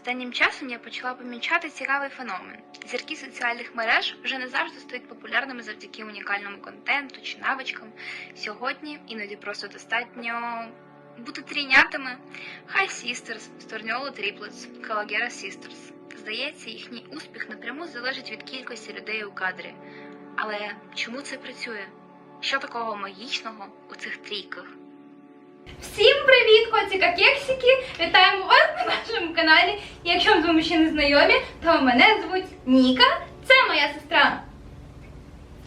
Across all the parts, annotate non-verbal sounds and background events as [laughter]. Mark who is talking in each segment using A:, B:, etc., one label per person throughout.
A: Останнім часом я почала помічати цікавий феномен. Зірки соціальних мереж вже не завжди стають популярними завдяки унікальному контенту чи навичкам. Сьогодні іноді просто достатньо бути трійнятими. Хай Sisters, Сторніоло Тріплетс, Калагера Sisters. Здається, їхній успіх напряму залежить від кількості людей у кадрі. Але чому це працює? Що такого магічного у цих трійках?
B: Всім привіт, котика кексики! Вітаємо вас на нашому каналі. Якщо з вами ще не знайомі, то мене звуть Ніка. Це моя сестра.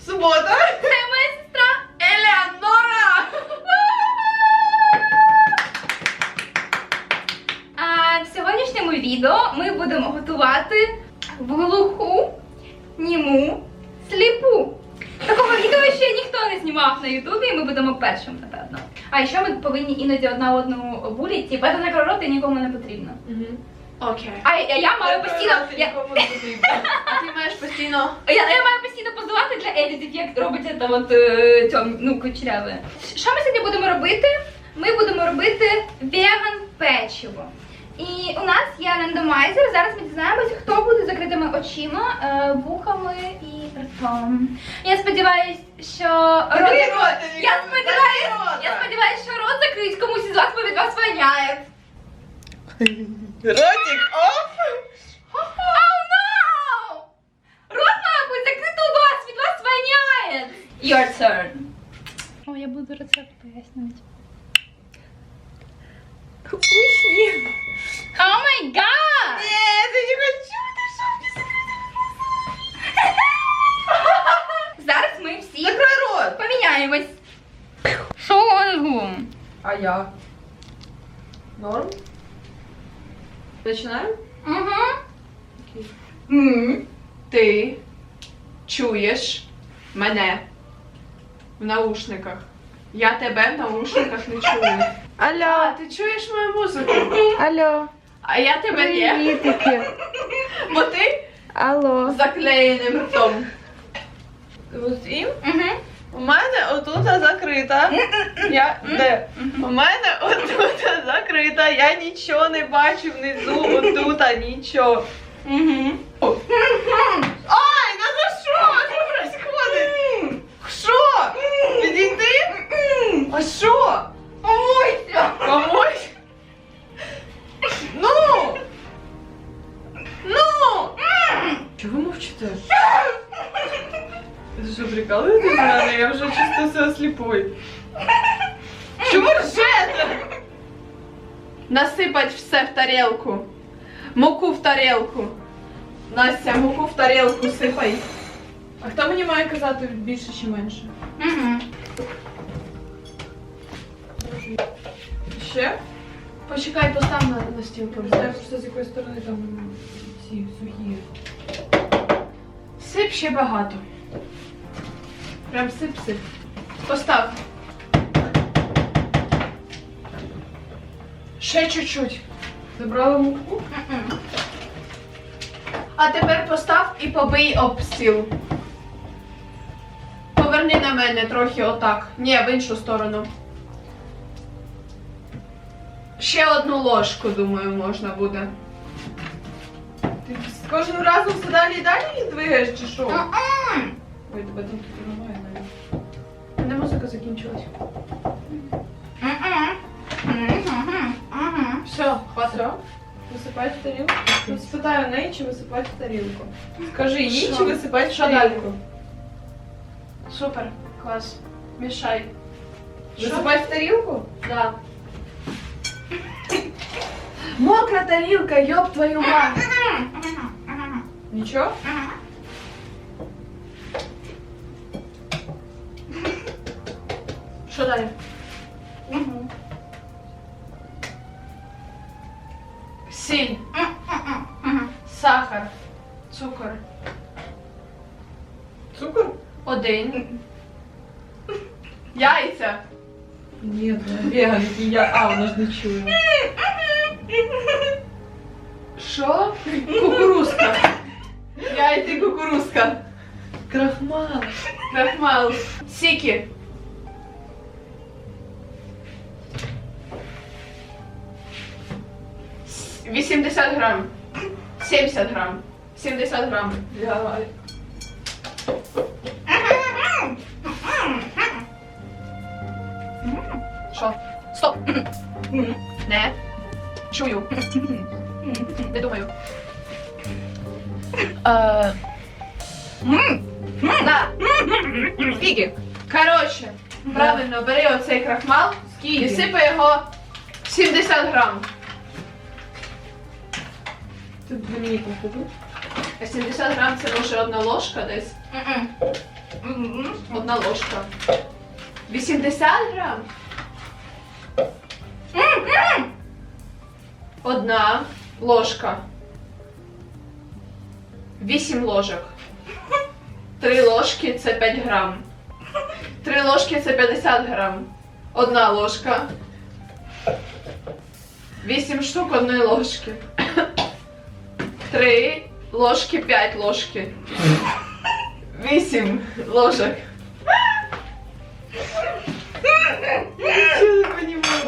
C: Субота!
B: Це моя сестра.
C: Елеонора!
B: А в сьогоднішньому відео ми будемо готувати глуху, німу, сліпу. Такого відео ще ніхто не знімав на Ютубі, і ми будемо першим, напевно. А ще ми повинні іноді одна одну буліти, типу, це не нікому не потрібно.
C: Окей.
B: А я, я маю постійно. Я,
C: Нікому не потрібно. [laughs] А ти маєш постійно.
B: Я, я маю постійно позувати для едітів, як робиться там от е, ну, кучеряве. Що ми сьогодні будемо робити? Ми будемо робити веган печиво. І у нас є рандомайзер. Зараз ми дізнаємося, хто буде з закритими очима, е, вухами і ртом. Я сподіваюся, що рот.
C: Закрий
B: зак-
C: рота,
B: Я
C: Ніка,
B: сподіваюся,
C: закрий рота.
B: я сподіваюся, що рот закрить комусь із вас, бо від вас воняє.
C: Ротик, оф!
B: Oh no! Рот, мабуть, закрито у вас, від вас воняє. Your turn. О, я буду рецепт пояснювати.
C: Ой, Починаємо?
B: Угу.
C: Ти чуєш мене в наушниках. Я тебе в наушниках не чую. А,
D: Алло,
C: ти чуєш мою музику?
D: алло,
C: А я тебе ні.
D: привітики.
C: Бо ти
D: Алло.
C: з заклеєним ртом. Ось і
B: Угу.
C: У мене отут закрита. Я де? У мене отут закрита. Я нічого не бачу внизу, отут нічого.
B: Угу.
C: Ай, сліпою. Чому ржете? Насипать все в тарелку. Муку в тарелку. Настя, муку в тарелку сипай. А хто мені має казати більше чи менше?
B: Угу.
C: Ще? Почекай, постав на, на стіл Я просто з якої сторони там ці сухі. Сип ще багато. Прям сип-сип. Постав. Ще чуть-чуть. Забрала муку. А тепер постав і побий об стіл. Поверни на мене трохи отак. Ні, в іншу сторону. Ще одну ложку, думаю, можна буде. Ти кожним разом все далі і далі двигаєш, чи що? Ой, тебе там тут закінчилась. Все, хватить. Висипають в тарілку. Я спитаю неї, чи висипають в тарілку. Скажи їй,
B: Що?
C: чи в
B: Що
C: тарілку. Супер, клас. Мішай.
B: Що?
C: Висипають в тарілку? Да. Мокра тарілка, ёб твою мать. Нічого? Що далі?
B: Угу.
C: Сіль, сахар, цукор. Цукор? Один. Яйця. Ні, веган, я, а, вона ж не чує. Що? Кукурузка. Яйця і кукурузка. Крахмал. Крахмал. Сіки. 80 грам. 70 грам. 70 грам. Давай. Що? Стоп! Не. Чую. Не думаю. Е, На.
B: Скільки?
C: Коротше, правильно, бери оцей крахмал і сипай його 70 грам.
E: Тут лінійку купив.
C: А 70 грам це може одна ложка десь. Одна ложка. 80 грам? Одна ложка. 8 ложок. Три ложки це 5 грам. Три ложки це 50 грам. Одна ложка. 8 штук одної ложки. Три ложки, 5 ложки. Вісім ложок.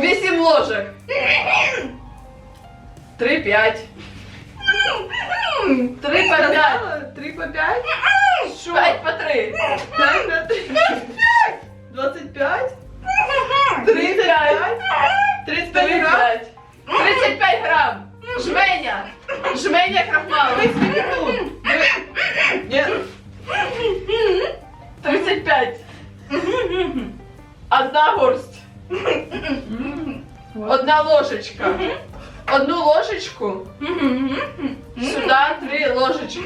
C: Вісім ложок. Три п'ять. Три по п'ять.
E: Три по п'ять? Що?
C: П'ять по три.
E: П'ять на три. Двадцять п'ять?
C: Тридцять п'ять.
E: Тридцять п'ять
C: Тридцять
E: грам?
C: п'ять. Тридцять п'ять грам. Жменя. Жменя крахмалу.
E: Ні.
C: Тридцять п'ять. Одна горсть. Одна ложечка. Одну ложечку. Сюда три ложечки.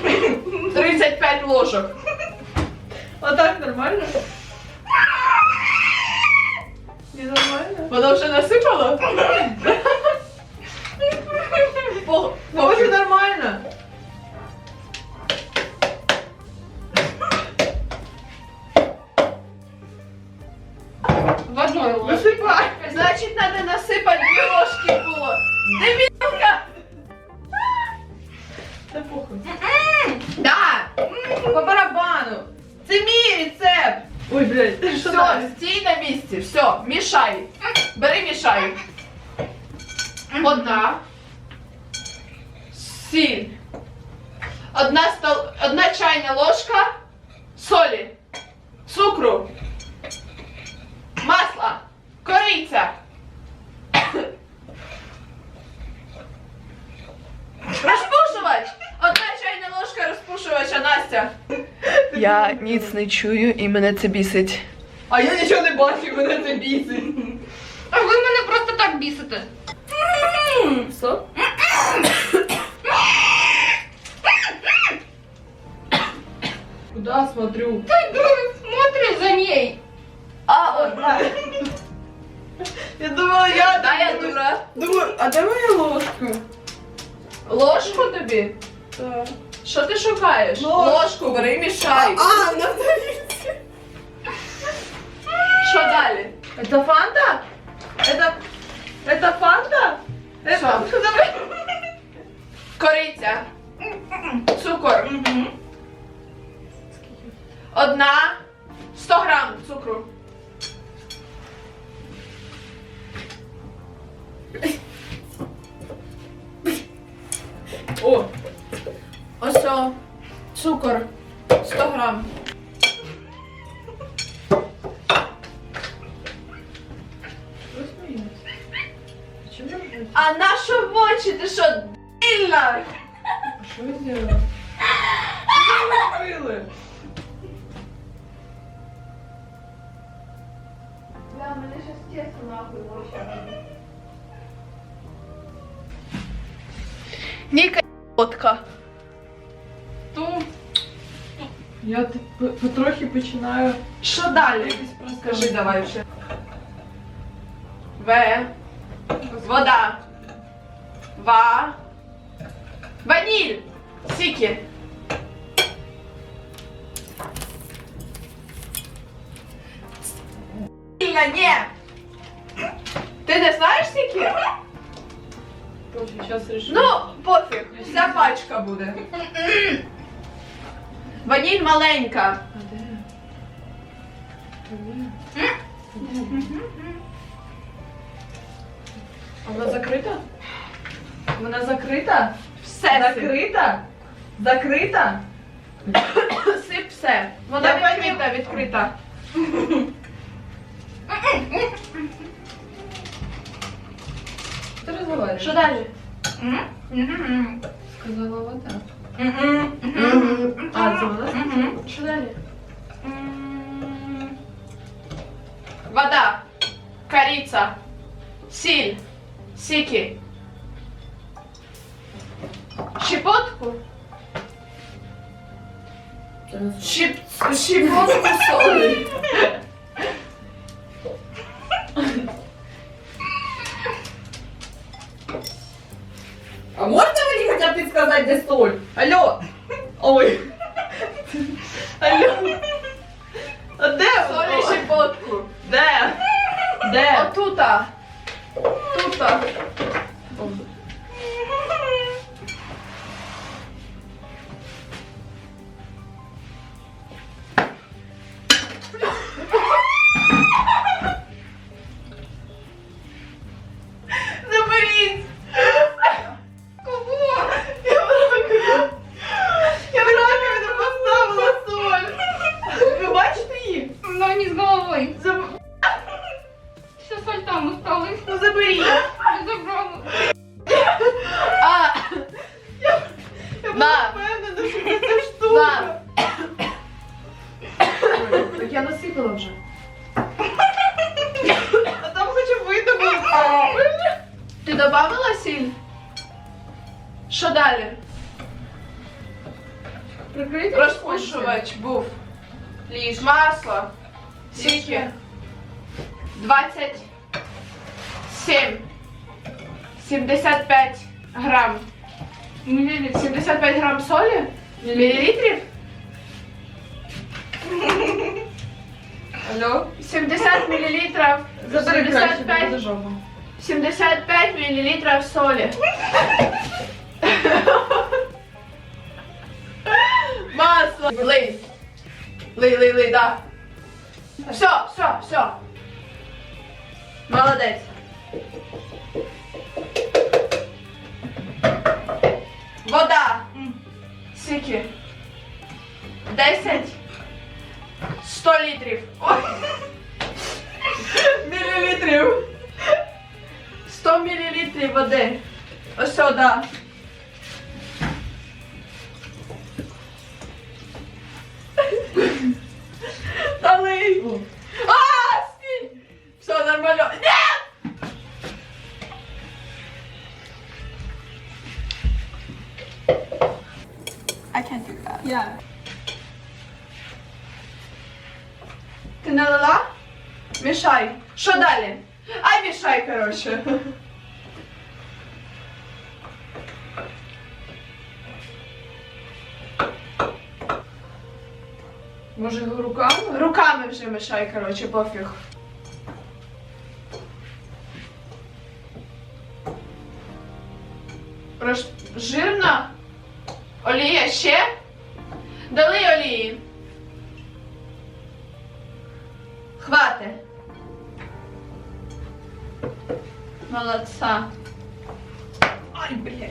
C: 35 ложок.
E: Так нормально? Не нормально?
C: Воно вже насипало?
F: Я ніц не чую і мене це бісить.
E: А я нічого не бачу, мене це бісить.
B: А ви мене просто так бісите.
E: Що? Куда смотрю?
B: Смотри за ней.
C: А, одна.
E: Я думала, я...
C: Да, я дура.
E: Думаю, а де моя ложка?
C: Ложку тобі?
E: Так.
C: Що ти шукаєш?
E: Ложку.
C: Ложку бери, мішай.
E: А, на тарілці.
C: Що далі?
E: Это фанта? Это... Это фанта? Это...
C: Кориця. Цукор. Одна. 100 грам цукру.
E: О,
C: Ось цукор. 100 грам. А на що в очі? Ти що, дильна?
E: Що ви зробили? Що ви робили?
C: Бля, мене щас тесто нахуй в очі. Ніка фотка.
E: Я так по- потрохи починаю
C: Що далі?
E: якось просто...
C: Скажи давай вже. В. Вода. Ва. Ваніль. Сіки. Ільна, ні. Ти не знаєш сіки?
E: Зараз решу.
C: Ну, пофіг, вся пачка буде. [laughs] Ваніль маленька.
E: А де? А де? А вона закрита? Вона закрита?
C: Все.
E: Закрита? Закрита?
C: Сип все. Вона
E: Я
C: відкрита, відкрита.
E: Ти розговорюєш?
C: Що далі?
E: Сказала вода.
B: Мгм.
E: А, це вона?
B: Мгм.
C: Що далі?
B: М,
C: Вода, корица, сіль, сіки. Щепотку? Щеп... Щепотку солі. [laughs]
E: Алло!
C: 75 миллилитров соли. Масло. Лей. Лей, лей, лей, да. Все, все, все. Молодець. Вода. Скільки? 10. 100 літрів. Ой. Мілілітрів. 100 мл води. Ось сюди. [laughs] Далий. А, стій! Все нормально. Ні! I can't do that.
E: Я.
C: Ти налила? Мішай. Що далі? Ай, мішай, коротше.
E: Може руками?
C: Руками вже мішай, коротше, пофіг. Рош... Жирна? Олія ще? Дали олії. Молодца. Ай, блядь.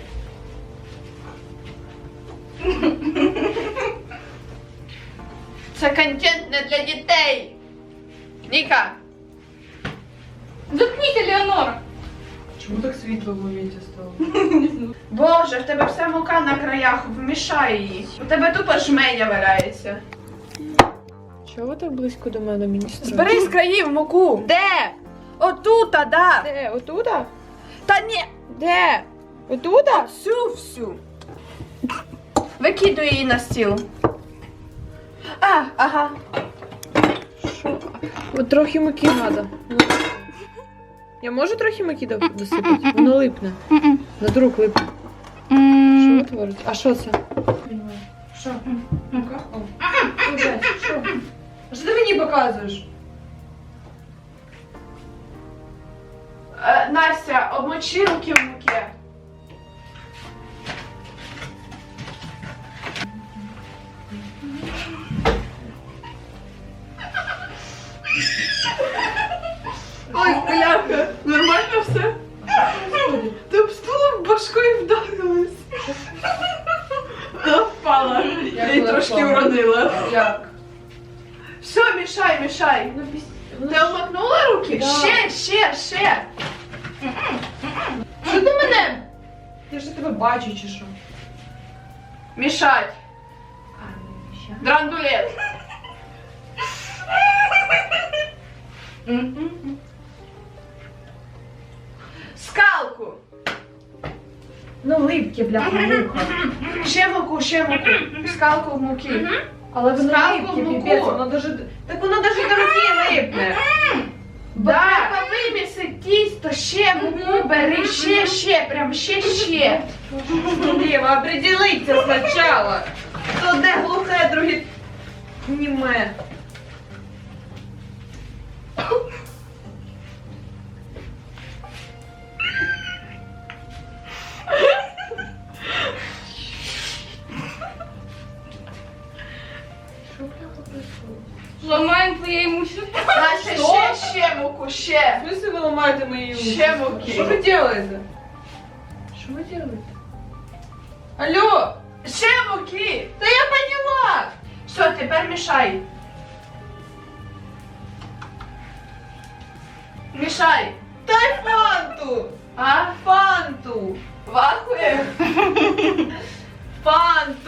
C: Це контент не для дітей. Ніка,
B: Заткніть, Елеонора.
E: Чому так світло в моменті стало?
C: Боже, в тебе вся мука на краях, вмішай її. У тебе тупо жменя валяється.
G: Чого ви так близько до мене, міністр?
C: Збери з країв муку.
G: Де?
C: Отута, да.
G: Де? Отуда?
C: Та ні,
G: Де? Отуда?
C: всю всю. Викидуй її на стіл. А, ага.
G: Що? От трохи муки треба. Я можу трохи муки до- досипати? Воно липне. На друг липне. Що ви творите? А що це?
E: Що? Ну-ка. Що? А що ти мені показуєш?
C: Настя, обмочи руки в муки. Мішать. Драндулет. Скалку.
E: Ну, липкі, бля, муха.
C: Ще муку, ще муку. Скалку в муки.
E: Але вони
C: Скалку
E: липкі,
C: в муку.
E: піпець, воно дуже... Так воно даже до руки липне.
C: Бо треба вимісити то ще муку бери, ще, ще, прям ще, ще.
E: Діва, определиться спочатку. То де глухе, друге німе.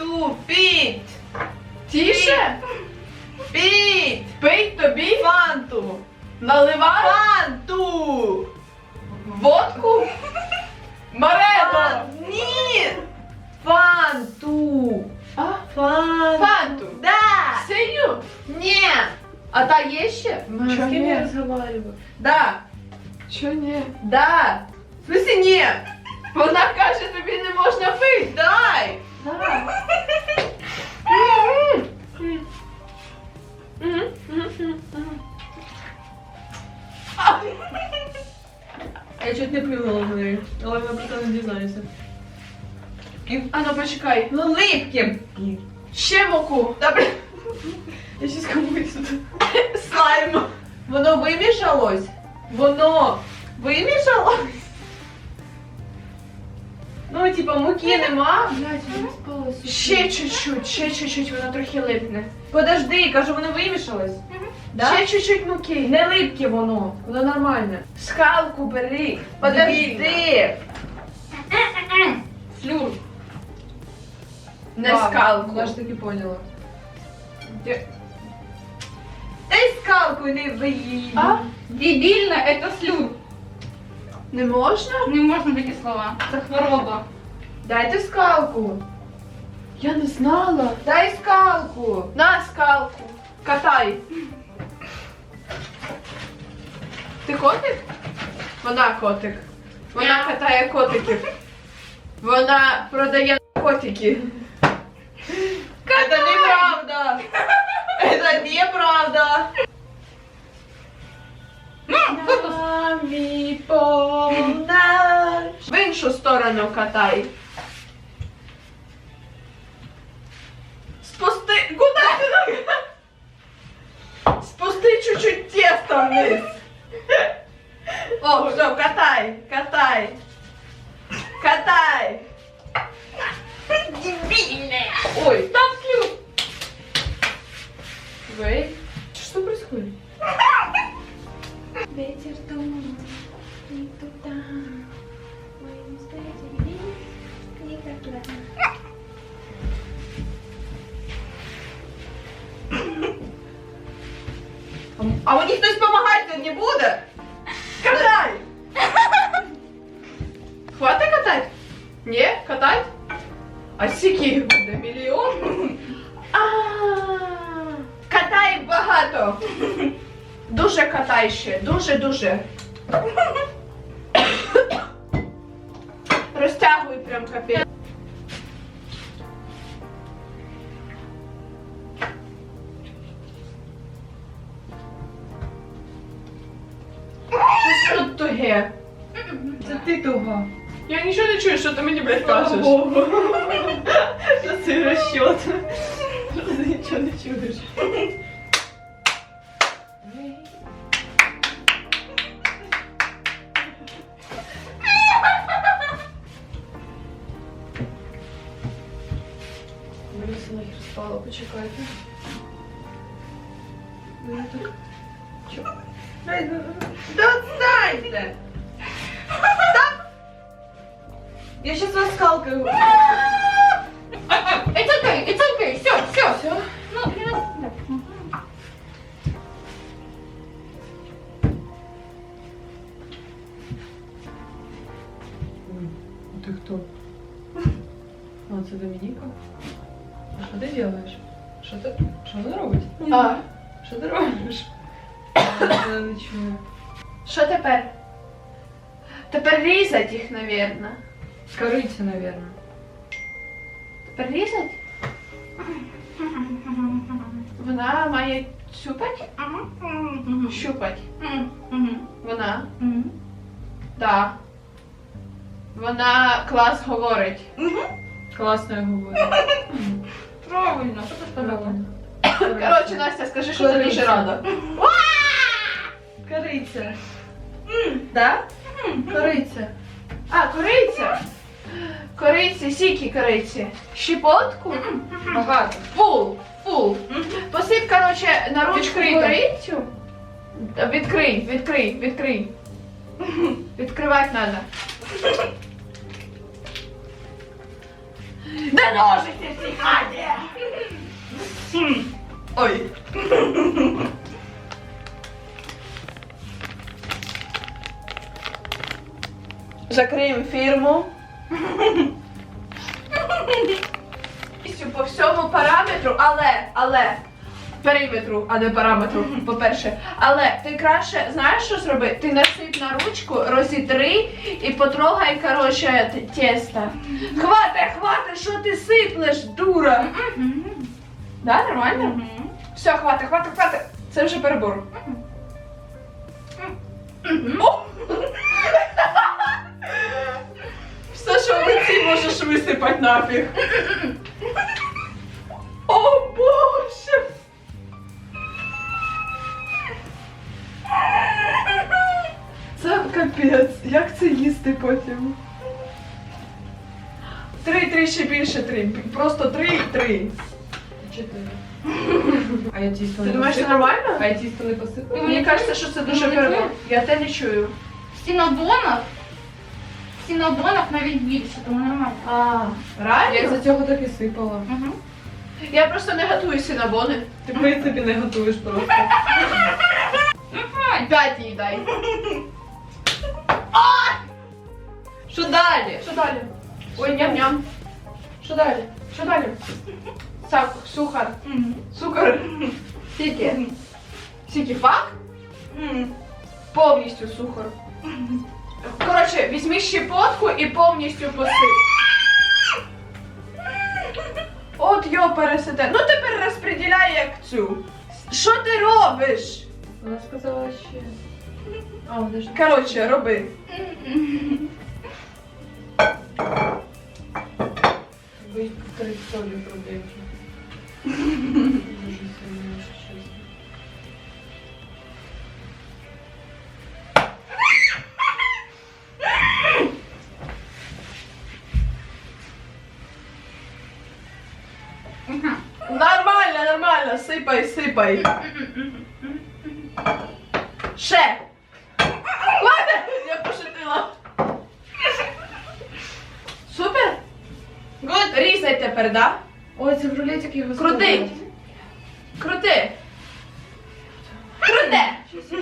E: Фанту! Піть!
C: Тіше?
E: Піть!
C: Пий тобі?
E: Фанту!
C: Наливай?
E: Фанту!
C: Водку? Марено!
E: Фан- Ні! Фанту!
C: А?
E: Фанту!
C: Фанту.
E: Да!
C: Синю?
E: Ні!
C: А та є ще?
E: С кем я
C: ні?
E: разговариваю? Да!
C: Чо ні?
E: Да! В смысле ні?
C: Вона каже, тобі не можна пити.
E: Дай! Я чуть не плюнула в неї, але вона про це не дізнається.
C: А ну почекай.
E: Ну липкі!
C: Ще муку.
E: Бля. Я щас комусь тут. Слайм. Воно вимішалось? Воно вимішалось? Ну, типа, муки нема.
C: Ще чуть-чуть, ще чуть-чуть, воно трохи липне.
E: Подожди, кажу, воно вимішалось. Да?
C: Ще чуть-чуть муки.
E: Не липке воно, воно нормальне.
C: Скалку бери.
E: Подожди.
C: Флюр. Не
E: Ладно,
C: скалку.
E: Я ж таки поняла.
C: Де-
E: Дай скалку і не виїй.
C: А?
B: Дебільно, це слюр.
C: Не можна?
B: Не можна такі слова. Це хвороба.
E: Дайте скалку.
C: Я не знала.
E: Дай скалку.
C: На скалку. Катай. Ти котик? Вона котик. Вона катає котиків. Вона продає котики.
E: Это неправда. Это неправда. Нами полна.
C: В іншу сторону катай. Спусти. Куди ти? Спусти чуть-чуть тесто вниз. О, все, катай, катай. Катай. Ой,
B: Там слюр.
C: вы.
E: Что происходит?
B: Ветер думает, не туда. Мы не встретились никогда.
E: А мені хтось допомагати не буде?
C: Катай! Хватить катать? Ні, катать? А катай ще, дуже-дуже. Розтягуй прям капець. Щось тут туге.
E: Це ти туга.
C: Я нічого не чую, що ти мені, блядь, кажеш.
E: Кориця нахер спала, почекайте. Ну, я так... Чо?
D: Да отстаньте! Да! Я сейчас вас скалкаю.
B: It's okay, it's okay, все, все.
E: Все? А, Що ти робиш? Я не чую.
C: що тепер? Тепер різать їх, навірно.
E: Кориця, напевно.
C: Тепер різать? Вона має щупать? Щупать. Вона. Да. Вона клас говорить.
E: Класно я говорю.
C: Правильно, що ти сказала? Коротше, Настя, скажи, що ти дуже рада.
D: Кориця. Да?
E: Кориця.
C: А, кориця. Кориці, сіки кориці. Щепотку?
E: Багато.
C: Фул. Фул. Посип, коротше, на ручку корицю. Відкрий, відкрий, відкрий. Відкривати треба. Де ножики всі хаті?
D: Ой. Закриємо фірму.
C: По всьому параметру, але, але, периметру, а не параметру, по-перше. Але ти краще знаєш, що зроби? Ти насип на ручку, розітри і потрогай, коротше, т- тісто. Хвате, хвате, що ти сиплеш, дура? Да, нормально? Все, хвате, хвате, хвате. Це вже перебор. Все, що в лиці можеш висипати нафіг. О боже!
D: Це капець. Як це їсти потім?
C: Три, три, ще більше три. Просто три три.
E: Чотири. А я тісто
C: Ти
E: не
C: думаєш, це
E: посипала?
C: нормально?
E: А я тісто не посипала?
C: Мені кажеться, що це дуже
B: Ну, не
C: перебор. Я те не чую.
B: В сінобонах, в сінобонах навіть більше, тому нормально.
C: А,
E: Я
C: реально?
E: за цього так і сипала.
B: Угу.
C: Я просто не готую синабони.
E: Ти в принципі не готуєш просто.
C: П'ять їй дай.
D: Що далі?
C: Що далі? Ой, ням-ням. Що далі? Що далі? [laughs] Сак, сухар. Сухар. Скільки? Скільки пак? Повністю сухар. Коротше, візьми щепотку і повністю посип. От йо пересете. Ну тепер розподіляй як цю. Що ти робиш?
E: Вона сказала ще. А, вона ж
C: Коротше, роби.
E: ви повторить солі проблемки.
C: Нормально, нормально, сипай, сипай. Ще. Ладно, я пошутила. Супер? Гуд. Різай тепер, да?
E: Ой, це в рулетик його
C: Крути. Крути. Круте.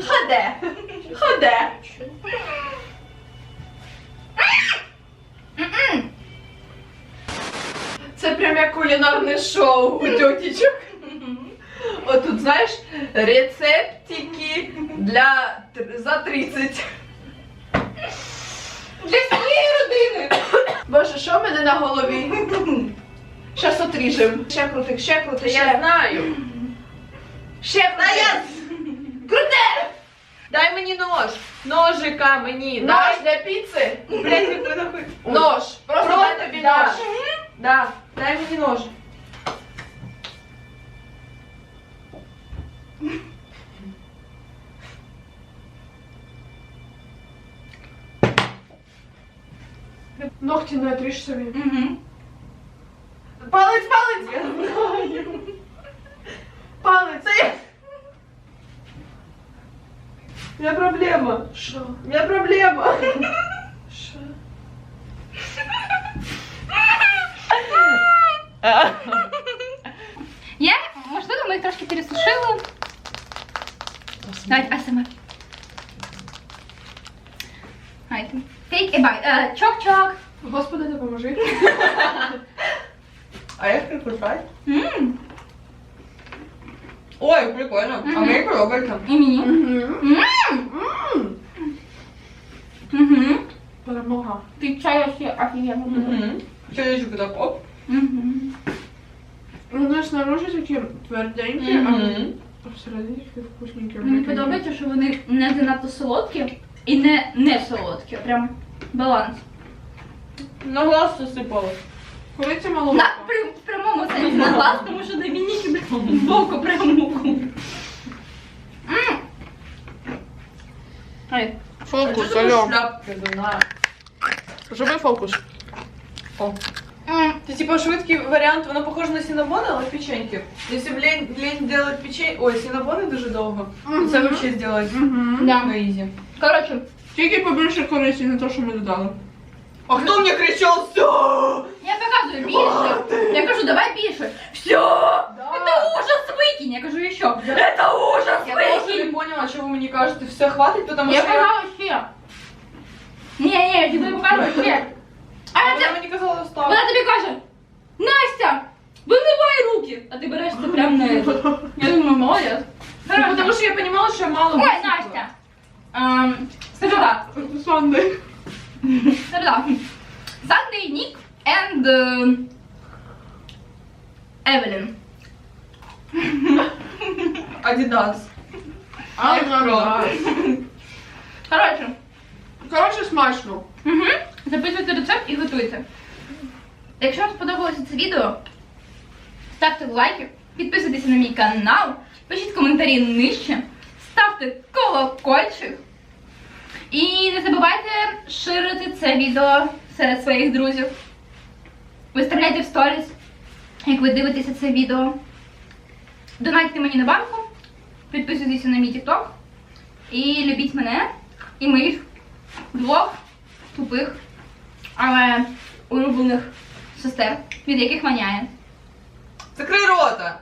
C: Ходе. Ходе. Це прям як кулінарне шоу у тьотічок. Отут, знаєш, рецептики для за 30. Для всієї родини. Боже, що в мене на голові? Щас отріжем. Ще крутик, ще крутик, ще.
D: Я знаю.
C: Ще
D: Та
C: крутик.
D: я...
C: Круте!
D: Дай мені нож. Ножика мені.
C: Нож для піци.
D: Блять, нахуй.
C: Нож. Просто дай тобі
D: да.
C: нож.
D: Да, дай мені нож.
C: Ногті не отріж собі.
B: Угу.
C: Палець, палець,
E: я
C: знаю. Палець.
E: У меня проблема.
C: Що?
B: У меня
C: проблема. Що?
E: А. я их прикушать?
B: Мм,
E: Ой, прикольно. А
B: Мгм.
E: мне подобається.
B: І мені.
C: Угу.
B: Мм. Угу.
C: Перемога.
B: Ти чай вообще офігенно.
E: Угу. Сердечко так оп.
B: Мгм.
C: Вони снаружи такі тверденькі, а
E: Мгм.
C: всередині такі вкусненькі.
B: Мені подобається, що вони не занадто солодкі і не не солодкі. Прям баланс.
E: На глаз засипалось.
C: Коли це
B: На при, прямому сенсі на глаз, тому що Домініки прям боку прям муку.
C: Фокус,
E: А
C: алло.
E: На.
C: Фокус.
B: М.
E: Це типа швидкий варіант, воно похоже на сінабони, але печеньки. Якщо б лень, лень делать печень... Ой, сінабони дуже довго. Це взагалі зробити
C: Угу.
B: Да.
E: на ізі.
B: Коротше,
C: Тільки побільше користі, не те, що ми додали.
E: А хто мені кричав все?
B: я показую більше. Я кажу, давай більше. Все! Это ужас, викинь! Я кажу, і що? Это ужас,
E: Я теж
B: викинь!
E: не поняла, що ви мені кажете, все хватить, тому
B: Я
E: що я...
B: казала ще. Ні, ні, я тобі покажу ще. А
E: А
B: це
E: вона мені казала став.
B: Вона тобі каже, Настя, вимивай руки! А ти береш це прямо на этот. Я думаю, молодець.
E: Ну, Тому що я розуміла, що я мало
B: Ой,
E: висипала.
B: Настя. Ем, Скажу так.
C: Санди.
B: Скажу так. And uh, Evelyn. [laughs]
E: Адідас.
C: Ага.
B: Коротше,
C: Коротше, смачно.
B: угу. записуйте рецепт і готуйте. Якщо вам сподобалося це відео, ставте лайки, підписуйтесь на мій канал, пишіть коментарі нижче, ставте колокольчик. І не забувайте ширити це відео серед своїх друзів. Виставляйте в сторіс, як ви дивитеся це відео. Донатьте мені на банку, підписуйтесь на мій TikTok і любіть мене і моїх двох тупих, але улюблених сестер, від яких маняє.
E: Закрий рота.